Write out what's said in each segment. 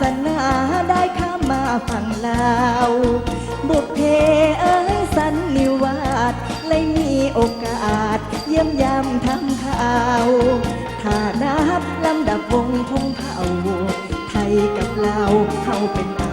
สนาได้ข้ามาพังเล่าบุพเพเอ้ยสันนิวาสเลยมีโอกาส เยี่ยมยามทำข่าวถ้านับลำดับวงพงเผ่าไทยกับลาวเข้าเป็น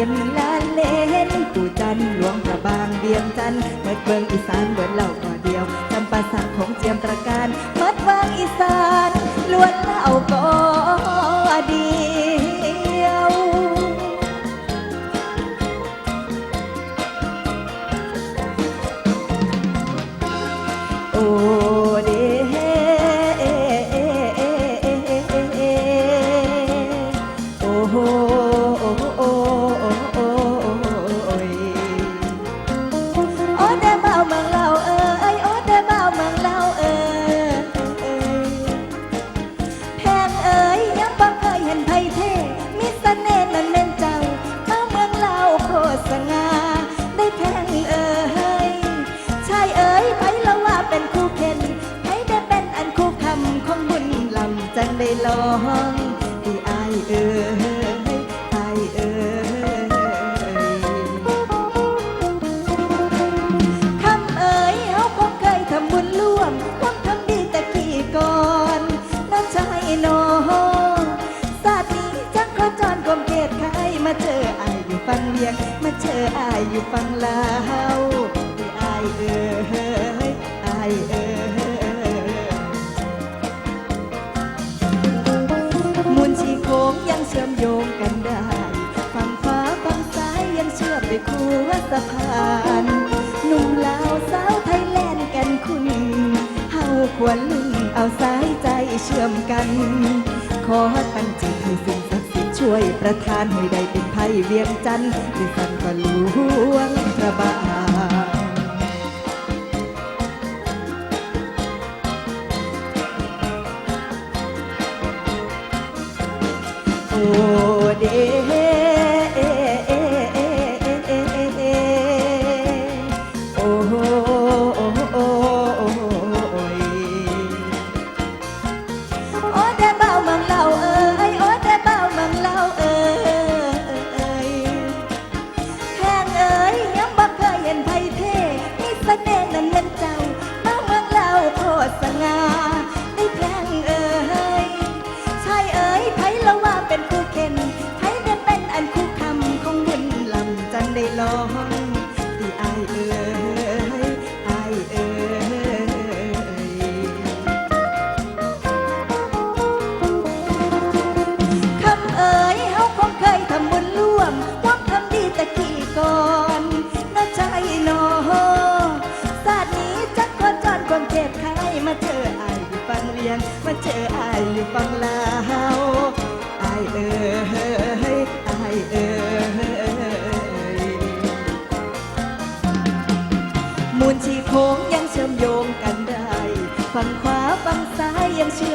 ต็มลานเลนกูจันหลวงพระบางเบียงจันเมื่อเบิงอีสานเบิดเหล่าก่อเดียวจำปาสักของเจียมตระการมัดวังอีสานล้วนเหล่าก่อ ออเอ่ยอเอ่ยคำเอ่ยเฮาคงเคยทำบุญร่วมคงทำดีแต่กี้ก่อนน้ำชายน้องสาดนี้จังขอจรกลมเกตใครมาเจออายอยู่ฟังเวียง มาเจอออยู่ฟังลาวที่อายเอ่ย สะพานนุ่มลาวสาวไทยแลนด์กันคุณเฮาควรลุ่นเอาสายใจเชื่อมกัน ขอตั้งใจให้สิ่งศักดิ์สิทธิ์ช่วยประทานให้ได้เป็นไพ่เวียงจันทร์ด้วยันก็ล้วงพระบาทโอ้ love.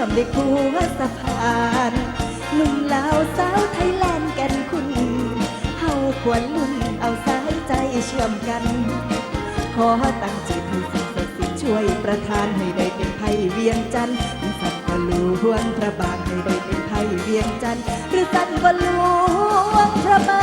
มด้วยผัวสะพานหนุ่มลาวสาวไทยแลนด์กันคุณเฮาควรลุ่นเอาสายใจเชื่อมกัน ขอตั้งจิตให้สิ่งศักดิ์สิทธิ์ช่วยประทานให้ได้เป็นไทยเวียงจันทร์สัตนก็ลูหวงพระบาทให้ได้เป็นไทยเวียงจันทร์หรือสัตนก็ลูหวงพระบาท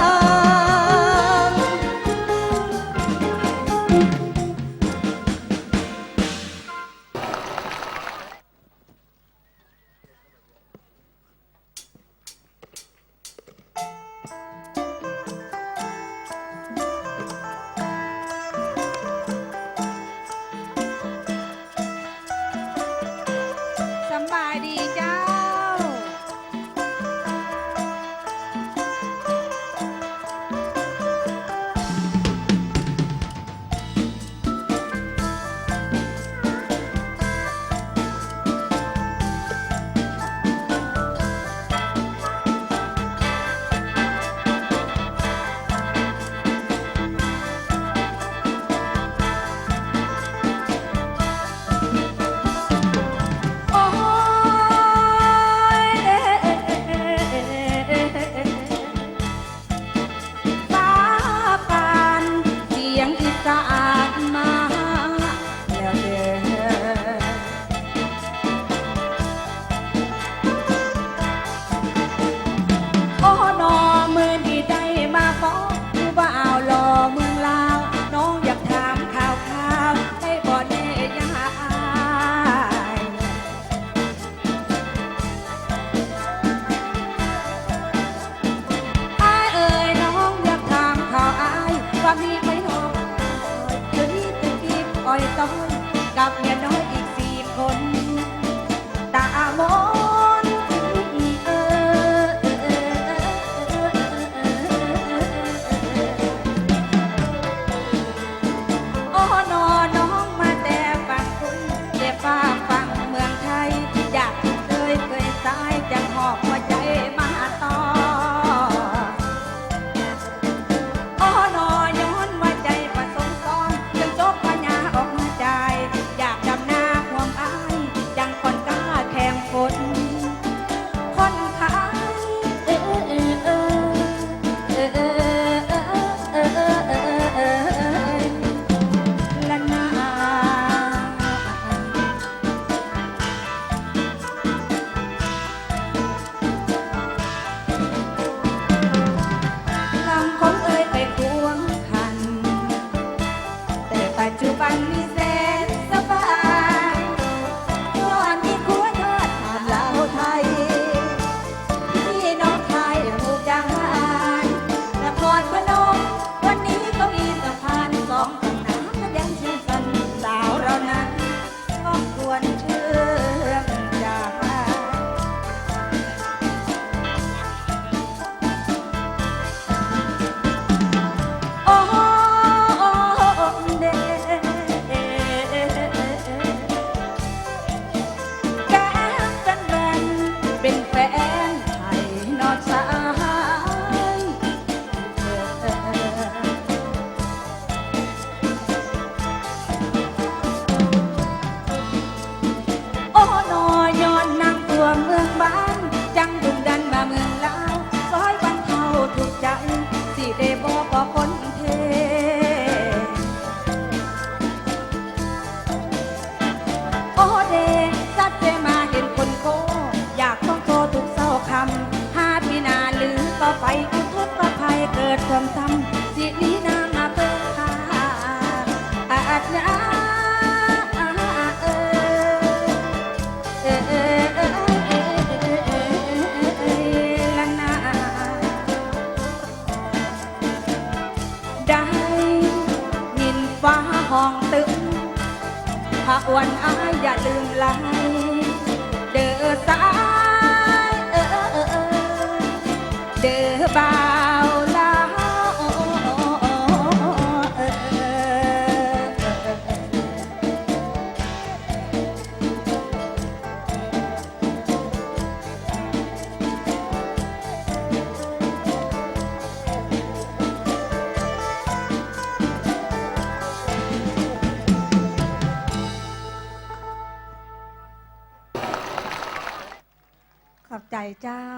ดความซ้ำสินี้นางอาเปิดตาอาจจะฟ้าห้องตึงพระวันอาอย่าลืมลา cha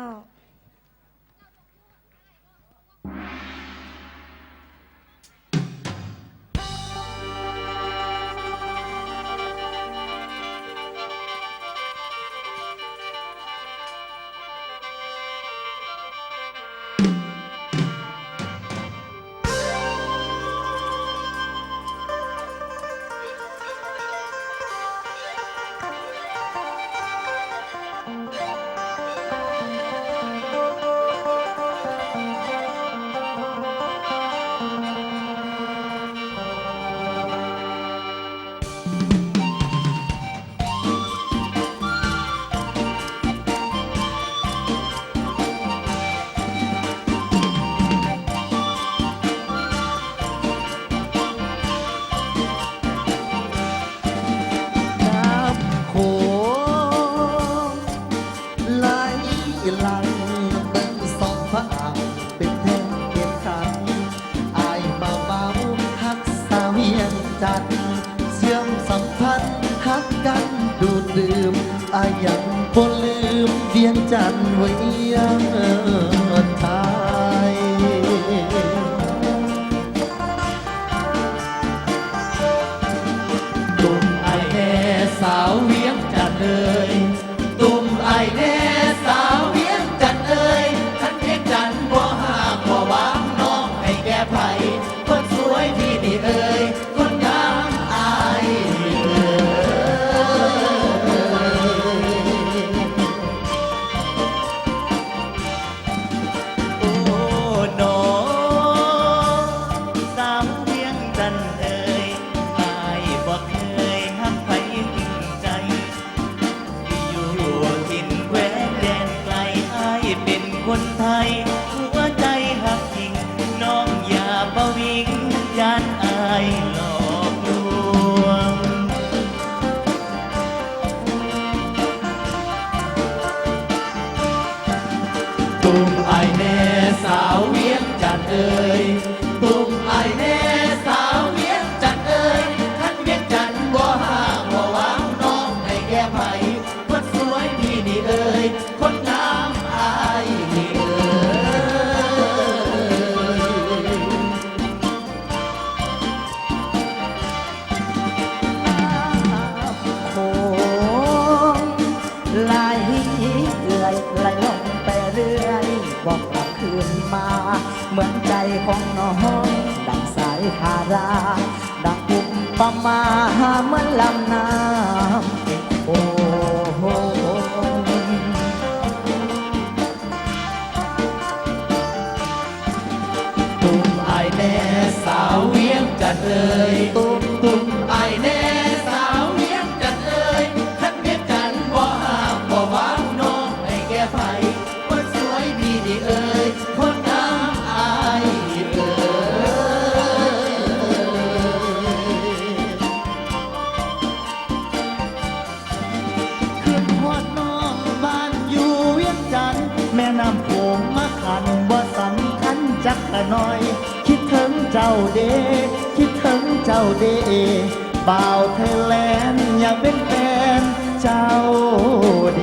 เอ่ยตุ้มไอแม่สาวเวียจันเอ่ยท่านเวียงจันว่าห่างบ่วางน้องให้แก่ไผคนสวยพี่นี่เอ่ยคน harap ng kumpamahaman lang namin po. Tum ai nè sao yên cả đời tum tum จักกะน้อย คิดถึงเจ้าเด คิดถึงเจ้าเดบ่าวไทยแลนด์อยากเป็นแฟนเจ้าเด